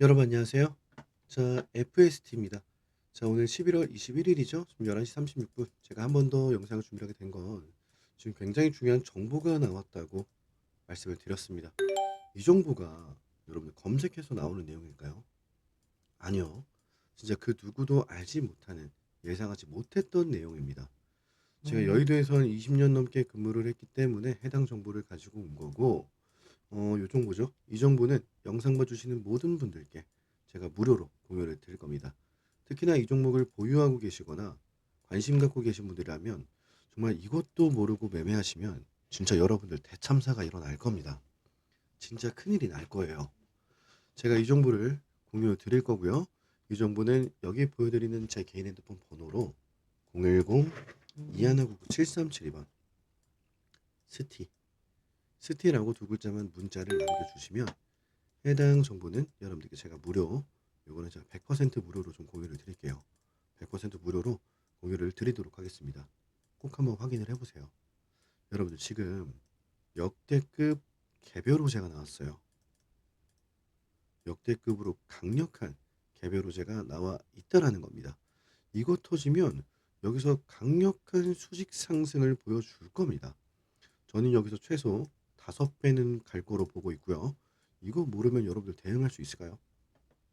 여러분 안녕하세요. 자, FST입니다. 자, 오늘 11월 21일이죠. 지금 11시 36분. 제가 한 번 더 영상을 준비하게 된 건 지금 굉장히 중요한 정보가 나왔다고 말씀을 드렸습니다. 이 정보가 여러분들 검색해서 나오는 내용일까요? 아니요. 진짜 그 누구도 알지 못하는 예상하지 못했던 내용입니다. 제가 음. 여의도에서 한 20년 넘게 근무를 했기 때문에 해당 정보를 가지고 온 거고 어, 요 정보죠. 이 정보는 영상 봐주시는 모든 분들께 제가 무료로 공유를 드릴 겁니다. 특히나 이 종목을 보유하고 계시거나 관심 갖고 계신 분들이라면 정말 이것도 모르고 매매하시면 진짜 여러분들 대참사가 일어날 겁니다. 진짜 큰일이 날 거예요. 제가 이 정보를 공유 드릴 거고요. 이 정보는 여기 보여드리는 제 개인 핸드폰 번호로 010 2199 7372번 스티 스티라고 두 글자만 문자를 남겨주시면 해당 정보는 여러분들께 제가 무료 요거는 제가 100% 무료로 좀 공유를 드릴게요. 100% 무료로 공유를 드리도록 하겠습니다. 꼭 한번 확인을 해보세요. 여러분들 지금 역대급 개별 호재가 나왔어요. 역대급으로 강력한 개별 호재가 나와 있다라는 겁니다. 이거 터지면 여기서 강력한 수직 상승을 보여줄 겁니다. 저는 여기서 최소 다섯 배는 갈 거로 보고 있고요. 이거 모르면 여러분들 대응할 수 있을까요?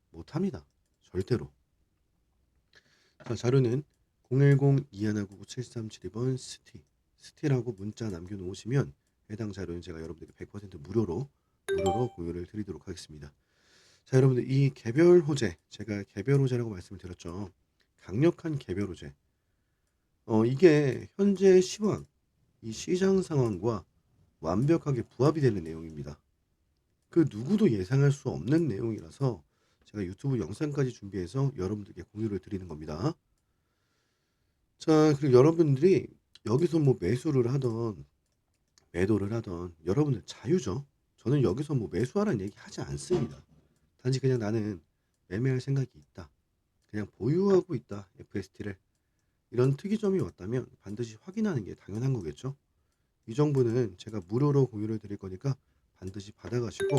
못합니다. 절대로. 자, 자료는 010-2199-7372번 스티 스티라고 문자 남겨놓으시면 해당 자료는 제가 여러분들께 100% 무료로 무료로 공유를 드리도록 하겠습니다. 자, 여러분들 이 개별 호재 제가 개별 호재라고 말씀을 드렸죠. 강력한 개별 호재. 어, 이게 현재 시황, 이 시장 상황과 완벽하게 부합이 되는 내용입니다. 그 누구도 예상할 수 없는 내용이라서 제가 유튜브 영상까지 준비해서 여러분들께 공유를 드리는 겁니다. 자, 그리고 여러분들이 여기서 뭐 매수를 하던 매도를 하던 여러분들 자유죠. 저는 여기서 뭐 매수하라는 얘기 하지 않습니다. 단지 그냥 나는 매매할 생각이 있다. 그냥 보유하고 있다. FST를. 이런 특이점이 왔다면 반드시 확인하는 게 당연한 거겠죠. 이 정보는 제가 무료로 공유를 드릴 거니까 반드시 받아가시고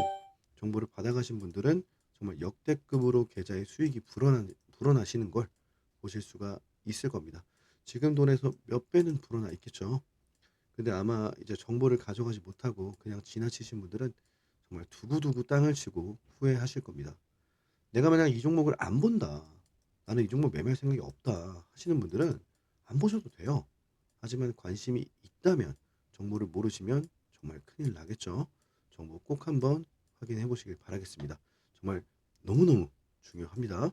정보를 받아가신 분들은 정말 역대급으로 계좌의 수익이 불어나, 불어나시는 걸 보실 수가 있을 겁니다. 지금 돈에서 몇 배는 불어나 있겠죠. 근데 아마 이제 정보를 가져가지 못하고 그냥 지나치신 분들은 정말 두고두고 땅을 치고 후회하실 겁니다. 내가 만약 이 종목을 안 본다. 나는 이 종목 매매할 생각이 없다 하시는 분들은 안 보셔도 돼요. 하지만 관심이 있다면 정보를 모르시면 정말 큰일 나겠죠. 정보 꼭 한번 확인해 보시길 바라겠습니다. 정말 너무너무 중요합니다.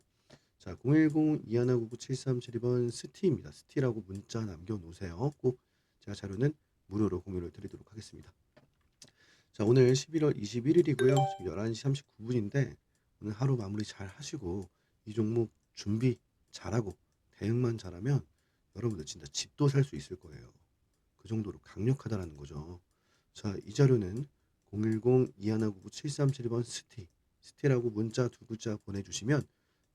자, 010-2199-7372번 스티입니다. 스티라고 문자 남겨놓으세요. 꼭 제가 자료는 무료로 공유를 드리도록 하겠습니다. 자, 오늘 11월 21일이고요. 지금 11시 39분인데 오늘 하루 마무리 잘 하시고 이 종목 준비 잘하고 대응만 잘하면 여러분들 진짜 집도 살 수 있을 거예요. 그 정도로 강력하다라는 거죠. 자, 이 자료는 010-2199-7372번 스티 스티라고 문자 두 글자 보내주시면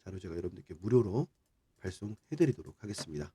자료 제가 여러분들께 무료로 발송해드리도록 하겠습니다.